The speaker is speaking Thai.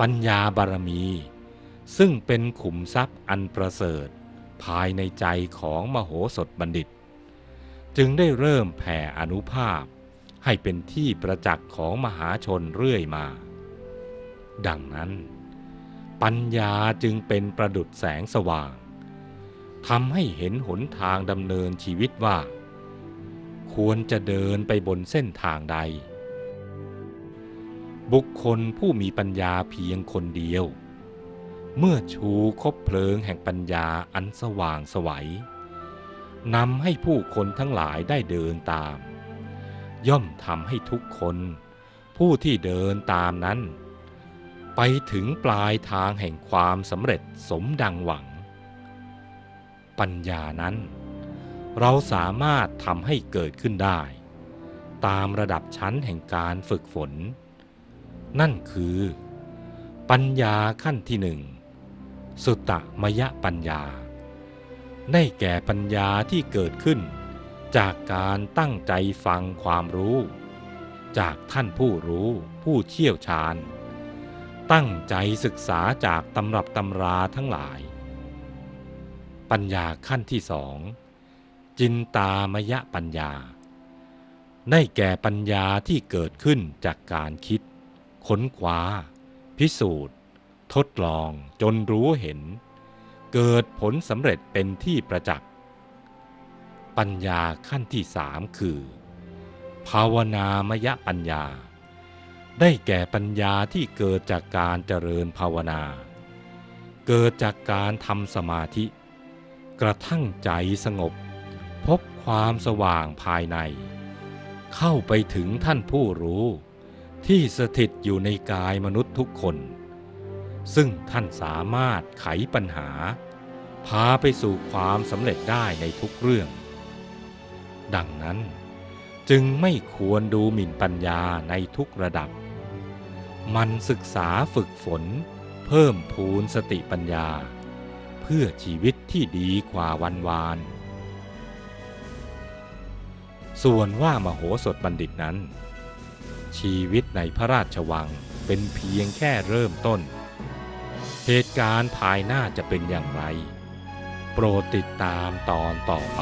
ปัญญาบารมี ซึ่งเป็นขุมทรัพย์อันประเสริฐ ภายในใจของมโหสถบัณฑิต จึงได้เริ่มแผ่อนุภาพ ให้เป็นที่ประจักษ์ของมหาชนเรื่อยมา ดังนั้น ปัญญาจึงเป็นประดุดแสงสว่างทำให้เห็นหนทางดำเนินชีวิตว่า ควรจะเดินไปบนเส้นทางใด บุคคลผู้มีปัญญาเพียงคนเดียว เมื่อชูคบเพลิงแห่งปัญญาอันสว่างสวัยนำให้ผู้คนทั้งหลายได้เดินตาม ย่อมทำให้ทุกคน ผู้ที่เดินตามนั้น ไปถึงปลายทางแห่งความสำเร็จสมดังหวัง ปัญญานั้น เราสามารถทำให้เกิดขึ้นได้ ตามระดับชั้นแห่งการฝึกฝน นั่นคือ ปัญญาขั้นที่หนึ่ง สุตมยปัญญา ได้แก่ปัญญาที่เกิดขึ้น จากการตั้งใจฟังความรู้ จากท่านผู้รู้ผู้เชี่ยวชาญ ตั้งใจศึกษาจากตำรับตำราทั้งหลาย ปัญญาขั้นที่สอง จินตามยปัญญาได้แก่ปัญญาที่เกิดขึ้นจากการคิด ค้นคว้า พิสูจน์ ทดลองจนรู้เห็น เกิดผลสำเร็จเป็นที่ประจักษ์ ปัญญาขั้นที่สามคือ ภาวนามยปัญญา ได้แก่ปัญญาที่เกิดจากการเจริญภาวนา เกิดจากการทำสมาธิ กระทั่งใจสงบ พบความสว่างภายใน เข้าไปถึงท่านผู้รู้ ที่สถิตอยู่ในกายมนุษย์ทุกคน ซึ่งท่านสามารถไขปัญหา พาไปสู่ความสำเร็จได้ในทุกเรื่อง ดังนั้นจึงไม่ควรดูหมิ่นปัญญาในทุกระดับ มันศึกษาฝึกฝน เพิ่มพูนสติปัญญา เพื่อชีวิตที่ดีกว่าวันวาน ส่วนว่ามโหสถบัณฑิตนั้น ชีวิตในพระราชวังเป็นเพียงแค่เริ่มต้น เหตุการณ์ภายหน้าจะเป็นอย่างไร โปรดติดตามตอนต่อไป